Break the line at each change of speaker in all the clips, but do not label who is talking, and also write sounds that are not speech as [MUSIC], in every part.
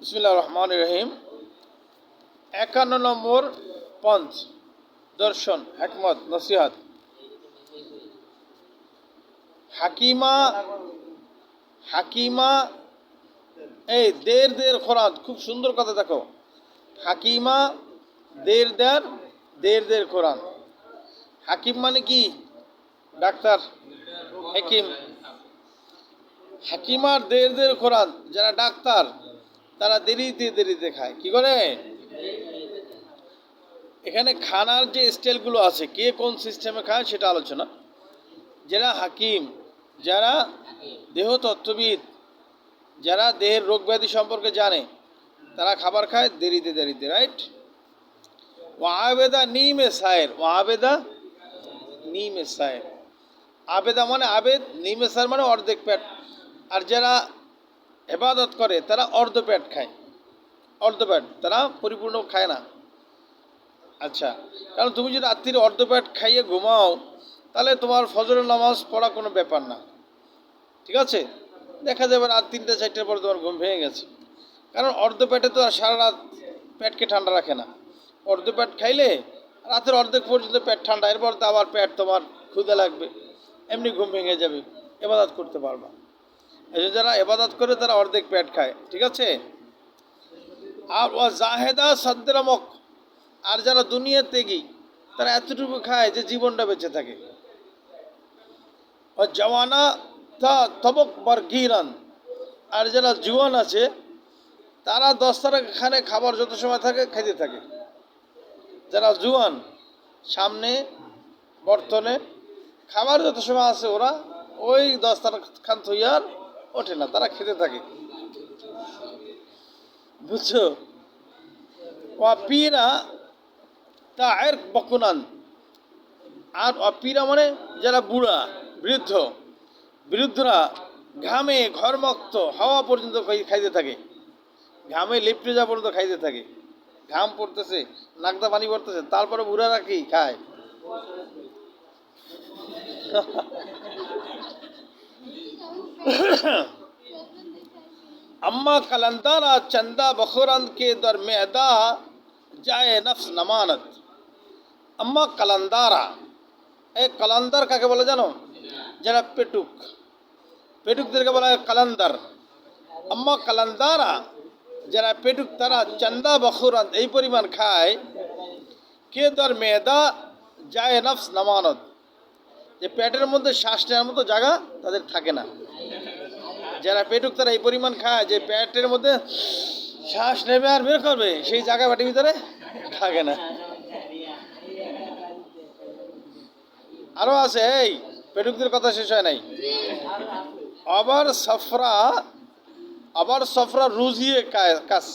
বিসমিল্লাহ রহমান রহিম। একান্ন নম্বর পঞ্চ, দর্শন একমত নসিহাত। হাকিমা হাকিমা, এই দের দের খোরাত, খুব সুন্দর কথা দেখো। হাকিমা দের দের দের দের কোরআন হাকিম মানে কি? ডাক্তার, হাকিম। হাকিমার দের দের কোরআন যারা ডাক্তার তারা দেরিতে দেরিতে খায়। কি করে? এখানে খানার যে স্টাইলগুলো আছে, কে কোন সিস্টেমে খায় সেটা আলোচনা। যারা হাকিম, যারা দেহতত্ত্ববিদ, যারা দেহের রোগ ব্যাধি সম্পর্কে জানে, তারা খাবার খায় দেরিতে দেরিতে রাইট ও আবেদা নিমে সায়ের, ও আবেদা নিমে সায়ের। আবেদা মানে আবেদ, নিমে সায়ের মানে অর্ধেক পেট। আর যারা এবাদত করে, তারা অর্ধ পেট খায়। অর্ধ পেট, তারা পরিপূর্ণ খায় না। আচ্ছা কারণ তুমি যদি রাত্রির অর্ধ পেট খাইয়ে ঘুমাও, তাহলে তোমার ফজরের নামাজ পড়া কোনো ব্যাপার না। ঠিক আছে? দেখা যাবে রাত তিনটে, চারটের পরে তোমার ঘুম ভেঙে গেছে। কারণ অর্ধ পেটে তো আর সারা রাত পেটকে ঠান্ডা রাখে না। অর্ধ পেট খাইলে রাতের অর্ধেক পর্যন্ত পেট ঠান্ডা, এরপর তো আবার পেট তোমার ক্ষুদে লাগবে। এমনি ঘুম ভেঙে যাবে এবাদাত করতে পারবা। এই যারা এবাদাত করে তারা অর্ধেক পেট খায়, ঠিক আছে? আর ও জাহেদা সদ্রামক, আর যারা দুনিয়ার তেগি তারা এতটুকু খায় যে জীবনটা বেঁচে থাকে। ও জওয়ানা তা তবক বর্গিরান, আর যারা জুয়ান আছে, তারা দশটার খানে খাবার যত সময় থাকে খেতে থাকে। যারা জুয়ান, সামনে, বর্তনে, খাবার যত সময় আছে ওরা ওই দশটার খান থইয়ার ওঠে না, তারা খেতে থাকে। বুঝছ? অপিরা তা এর বকুনান। আর অপিরা মানে যারা বুড়া, বৃদ্ধ। বৃদ্ধরা ঘামে ঘরমক্ত হাওয়া পর্যন্ত খাইতে থাকে। ঘামে লিপটে যা পর্যন্ত খাইতে থাকে। ঘাম পড়তেছে নাকদা পানি পড়তেছে, তারপরে বুড়ারা কি খায়? [COUGHS] अम्मा कलंदारा चंदा बखुरंद के दरमेदा जाए नफ्स नमानत আম্মা কালান্দারা এই কালান্দার কাকে বলে জানো যারা পেটুক পেটুকদেরকে বলা হয় কালান্দার আম্মা কালান্দারা যারা পেটুক তারা চান্দা বখুরান এই পরিমাণ খায় কে দর মেয়েদা যায় নফস নামানত যে পেটের মধ্যে শ্বাস নেওয়ার মতো জায়গা তাদের থাকে না যারা পেটুক, তারা এই পরিমাণ খায় যে পেটের মধ্যে শ্বাস নেবে আর বের করবে, সেই জায়গা বাটির ভিতরে থাকে না। আরও আছে, এই, পেটুকদের কথা শেষ হয় নাই। আবার সফরা আবার সফরা রুজিয়ে কাজ।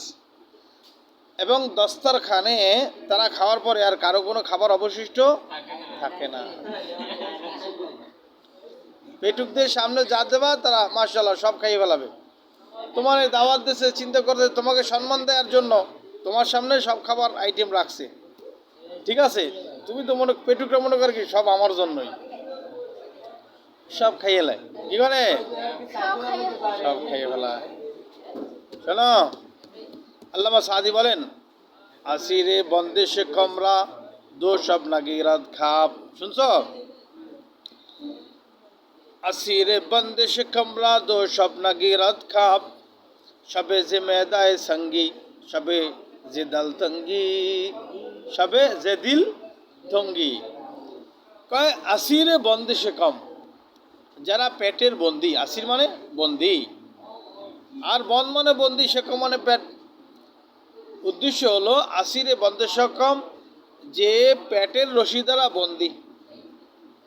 এবং দস্তারখানে তারা খাওয়ার পরে আর কারও কোনো খাবার অবশিষ্ট থাকে না। পেটুকদের সামনে যা দেবা, তারা মার্শাল্লাহ সব খাইয়ে ফেলাবে। তোমার এই দাওয়াত দেশে চিন্তা করতে তোমাকে সম্মান দেওয়ার জন্য তোমার সামনে সব খাবার আইটেম রাখছে। ঠিক আছে? তুমি তো মনে পেটুকটা মনে কর কি সব আমার জন্যই। সব খাইয়ে লাই। কি করে? সব খাইয়ে ফেলা শোনো, আল্লামা সাদি বলেন, আসিরে বন্দেশে কমরা, দোষ সব নাগিরাত খাপ শুনছ? আসিরে বন্দেশে কমরা দো সব নাগিরাত খাপ, সবে যে মেদায় সঙ্গী, সবে যে দল তঙ্গি, সবে যে দিল তঙ্গি। কয়, আসিরে বন্দেশে কম, যারা পেটের বন্দি, আসির মানে বন্দি। আর বন মানে বন্দি সেকম মানে পেট। উদ্দেশ্য হলো, আসিরে বন্ধে সক্ষম যে পেটের রশি দ্বারা বন্দি।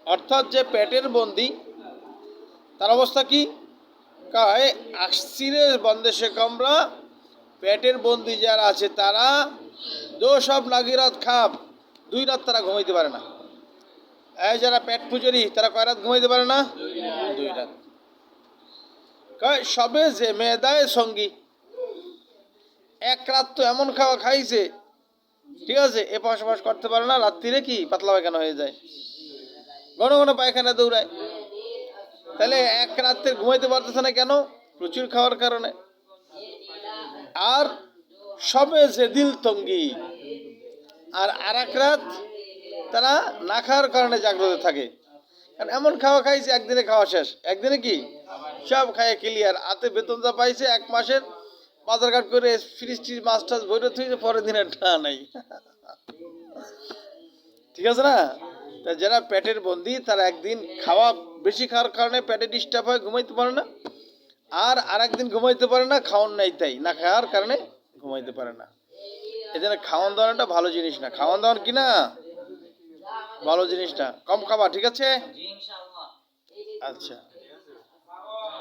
অর্থাৎ যে পেটের বন্দি তার অবস্থা কি? কয় আসিরে বন্ধে সেকমরা পেটের বন্দি যারা আছে তারা সব নাগিরাত খাপ। দুই রাত তারা ঘুমাইতে পারে না। এই যারা পেট পুজোরি, তারা কয় রাত ঘুমাইতে পারে না? দুই রাত। কয় সবে যে মেয়েদায় সঙ্গী, এক রাত তো এমন খাওয়া খাইছে, ঠিক আছে, এ পাশ পাশ করতে পারে না, রাত্রিরে কি পাতলা পায়খানা হয়ে যায়? ঘন ঘন পায়খানা দৌড়ায়। তাহলে এক রাত্রে ঘুমাইতে পারতেছে না কেন? প্রচুর খাওয়ার কারণে। আর সবে যে দিল তঙ্গি, আর আর এক রাত তারা না খাওয়ার কারণে জাগ্রত থাকে। কারণ এমন খাওয়া খাইছে, একদিনে খাওয়া শেষ। একদিনে কি? সব খায় ক্লিয়ার হাতে বেতন যা পাইছে, এক মাসের বাজার ঘাট করে ফ্রিজ টিজ, মাছ টাছ বইরে থুইছে, পরের দিনের টা নাই। ঠিক আছে না? তা যারা পেটের বন্দি, তারা একদিন খাওয়া বেশি খাওয়ার কারণে পেটে ডিস্টার্ব হয় ঘুমাইতে পারে না। আর আর একদিন ঘুমাইতে পারে না খাওয়ান নাই তাই না খাওয়ার কারণে ঘুমাইতে পারে না। এই জন্য খাওয়ান দাওয়ানটা ভালো জিনিস না। খাওয়ান দাওয়ান কি না? ভালো জিনিসটা কম খাবা ঠিক আছে? আচ্ছা।